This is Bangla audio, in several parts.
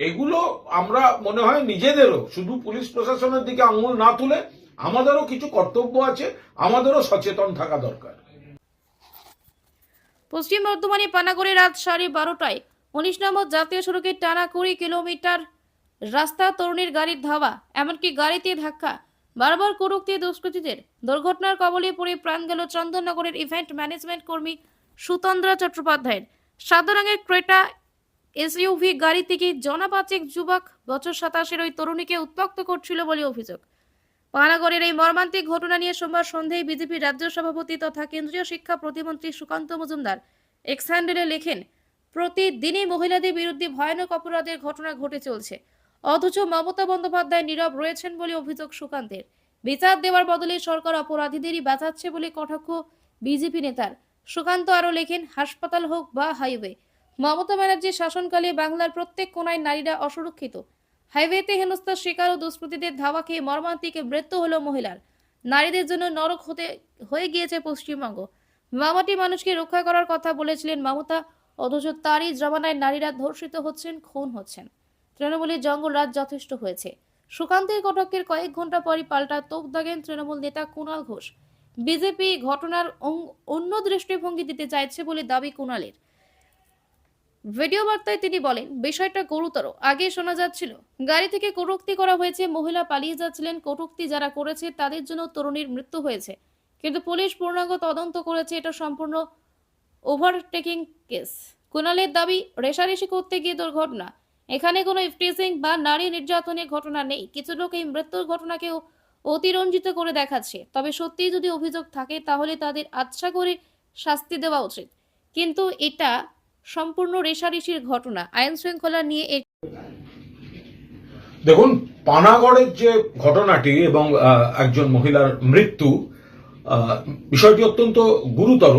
এগুলো আমরা মনে হয় নিজেদেরও, শুধু পুলিশ প্রশাসনের দিকে আঙুল না তুলে আমাদেরও কিছু কর্তব্য আছে, আমাদেরও সচেতন থাকা দরকার। পশ্চিম বর্ধমানে পানাগড়ে রাত সাড়ে বারোটায় উনিশ নম্বর জাতীয় সড়কের টানা কুড়ি কিলোমিটার রাস্তা তরুণীর গাড়ির ধাওয়া, এমনকি গাড়িতে ধাক্কা। বারবার কুরুক্তি দুষ্কৃতীদের দুর্ঘটনার কবলে পড়ে প্রাণ গেল চন্দননগরের ইভেন্ট ম্যানেজমেন্ট কর্মী সুতন্দ্রা চট্টোপাধ্যায়ের। সাদা রঙের ক্রেটা এসইউভি গাড়ি থেকে জনাপাচেক যুবক বছর সাতাশের ওই তরুণীকে উত্তক্ত করছিল বলে অভিযোগ। পানাগড়ের এই মর্মান্তিক ঘটনা নিয়ে সোমবার সন্ধ্যায় বিজেপির রাজ্য সভাপতি তথা কেন্দ্রীয় শিক্ষা প্রতিমন্ত্রী সুকান্ত মজুমদার এক্স হ্যান্ডেলে লেখেন, প্রতিদিনই মহিলাদের বিরুদ্ধে ভয়ানক অপরাধের ঘটনা ঘটে চলছে। অথচ মমতা বন্দ্যোপাধ্যায় নীরব রয়েছেন বলে অভিযোগ সুকান্তের। বিচার দেওয়ার বদলে সরকার অপরাধীদেরই বাঁচাচ্ছে বলে কটাক্ষ বিজেপি নেতার। সুকান্ত আরও লেখেন, হাসপাতাল হোক বা হাইওয়ে মমতা ব্যানার্জির শাসনকালে বাংলার প্রত্যেক কোনায় নারীরা অসুরক্ষিত। হাইওয়েতে হেনস্থার শিকার ও দুষ্কৃতীদের ধাওয়া খেয়ে মর্মান্তিক মৃত্যু হলো মহিলার। নারীদের জন্য নরক হতে, হয়ে গিয়েছে পশ্চিমবঙ্গ। মামাটি মানুষকে রক্ষা করার কথা বলেছিলেন মমতা, অথচ তারই জমানায় নারীরা ধর্ষিত হচ্ছেন, খুন হচ্ছেন। তৃণমূলের জঙ্গল জঙ্গলরাজ যথেষ্ট হয়েছে। সুকান্তের কটকের কয়েক ঘণ্টা পরই পাল্টা তোপ দাগেন তৃণমূল নেতা কুণাল ঘোষ। বিজেপি ঘটনার অন্য দৃষ্টিভঙ্গি দিতে চাইছে বলে দাবি কুণালের। ভিডিও বার্তায় তিনি বলেন, বিষয়টা গুরুতর। আগে শোনা যাচ্ছিল, গাড়ি থেকে কটূক্তি করা হয়েছে, মহিলা পালিয়ে যাচ্ছিলেন, কটূক্তি যারা করেছে তাদের জন্য তরুণীর মৃত্যু হয়েছে। কিন্তু পুলিশ পূর্ণাঙ্গ তদন্ত করেছে, এটা সম্পূর্ণ ওভারটেকিং কেস কুণালের দাবি, রেশারেশি করতে গিয়ে দুর্ঘটনা। এখানে কোনো ইফটিজিং বা নারী নির্যাতনের ঘটনা নেই। কিছু লোক এই মৃত্যুর ঘটনাকেও অতিরঞ্জিত করে দেখাচ্ছে। তবে সত্যিই যদি অভিযোগ থাকে, তাহলে তাদের আচ্ছা করে শাস্তি দেওয়া উচিত। কিন্তু এটা সম্পূর্ণ রেশারেশির ঘটনা, আইন শৃঙ্খলা নিয়ে দেখুন, পানাগড়ের যে ঘটনাটি এবং একজন মহিলার মৃত্যু বিষয়টি অত্যন্ত গুরুতর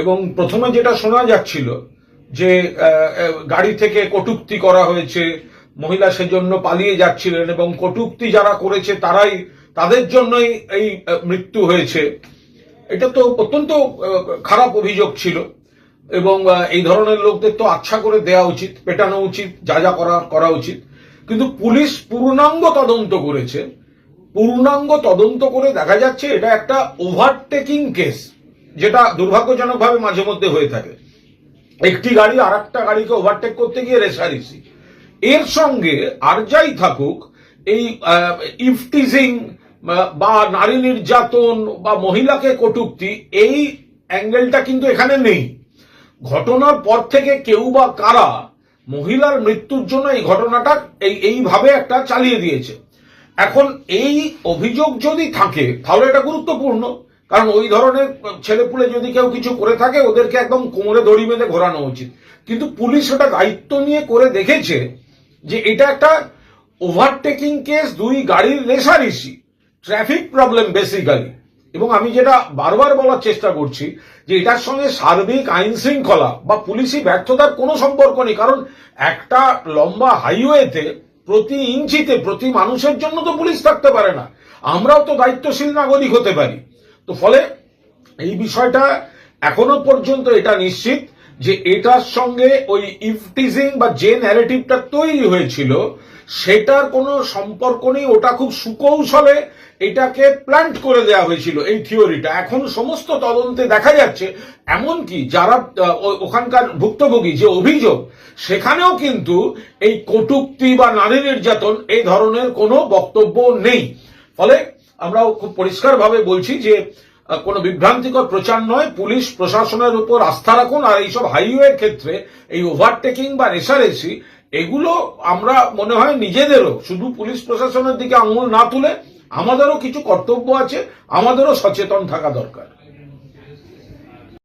এবং প্রথমে যেটা শোনা যাচ্ছিল যে গাড়ি থেকে কটূক্তি করা হয়েছে, মহিলা সেজন্য পালিয়ে যাচ্ছিলেন এবং কটূক্তি যারা করেছে তারাই তাদের জন্যই এই মৃত্যু হয়েছে। এটা তো অত্যন্ত খারাপ অভিযোগ ছিল। এবং এই ধরনের লোকদের তো আচ্ছা করে দেওয়া উচিত, পেটানো উচিত, যা যা করা করা উচিত। কিন্তু পুলিশ পূর্ণাঙ্গ তদন্ত করেছে। পূর্ণাঙ্গ তদন্ত করে দেখা যাচ্ছে এটা একটা ওভারটেকিং কেস যেটা দুর্ভাগ্যজনকভাবে মাঝে মধ্যে হয়ে থাকে। একটি গাড়ি আর একটা গাড়িকে ওভারটেক করতে গিয়ে রেসারেসি এর সঙ্গে আর যাই থাকুক, এই ইফটিজিং বা নারী নির্যাতন, বা মহিলাকে কটুক্তি, এই অ্যাঙ্গেলটা কিন্তু এখানে নেই। ঘটনার পর থেকে কেউ বা কারা মহিলার মৃত্যুর জন্য এই ঘটনাটা এই, এইভাবে একটা চালিয়ে দিয়েছে। এখন এই অভিযোগ যদি থাকে, তাহলে এটা গুরুত্বপূর্ণ। কারণ ওই ধরনের ছেলেপুলে যদি কেউ কিছু করে থাকে, ওদেরকে একদম কোমরে দড়ি বেঁধে ঘোরানো উচিত। কিন্তু পুলিশ ওটা দায়িত্ব নিয়ে করে দেখেছে যে এটা একটা ওভারটেকিং কেস দুই গাড়ির রেশারেশি ট্রাফিক প্রবলেম বেসিক্যালি এবং আমি যেটা বারবার বলার চেষ্টা করছি যে এটার সঙ্গে সার্বিক আইন শৃঙ্খলা বা পুলিশি ব্যর্থতার কোনো সম্পর্ক নেই। কারণ একটা লম্বা হাইওয়েতে প্রতি ইঞ্চিতে প্রতি মানুষের জন্য তো পুলিশ থাকতে পারে না। আমরাও তো দায়িত্বশীল নাগরিক হতে পারি। তো ফলে এই বিষয়টা এখনও পর্যন্ত এটা নিশ্চিত যে এটার সঙ্গে ওই ইফটিজিং বা যে ন্যারেটিভটা তৈরি হয়েছিল, সেটার কোনো সম্পর্ক নেই। ওটা খুব সুকৌশলে এটাকে প্ল্যান্ট করে দেওয়া হয়েছিল এই থিওরিটা এখন সমস্ত তদন্তে দেখা যাচ্ছে, এমনকি যারা ওখানকার ভুক্তভোগী যে অভিযোগ, সেখানেও কিন্তু এই কটূক্তি বা নারী নির্যাতন এই ধরনের কোনো বক্তব্য নেই। ফলে আমরাও খুব পরিষ্কারভাবে বলছি যে কোনো বিভ্রান্তিকর প্রচার নয়, পুলিশ প্রশাসনের উপর আস্থা রাখুন, আর এইসব হাইওয়ের ক্ষেত্রে এই ওভারটেকিং বা রেসারেসি এগুলো আমরা মনে হয় নিজেদেরও, শুধু পুলিশ প্রশাসনের দিকে আঙুল না তুলে আমাদেরও কিছু কর্তব্য আছে আমাদেরও সচেতন থাকা দরকার।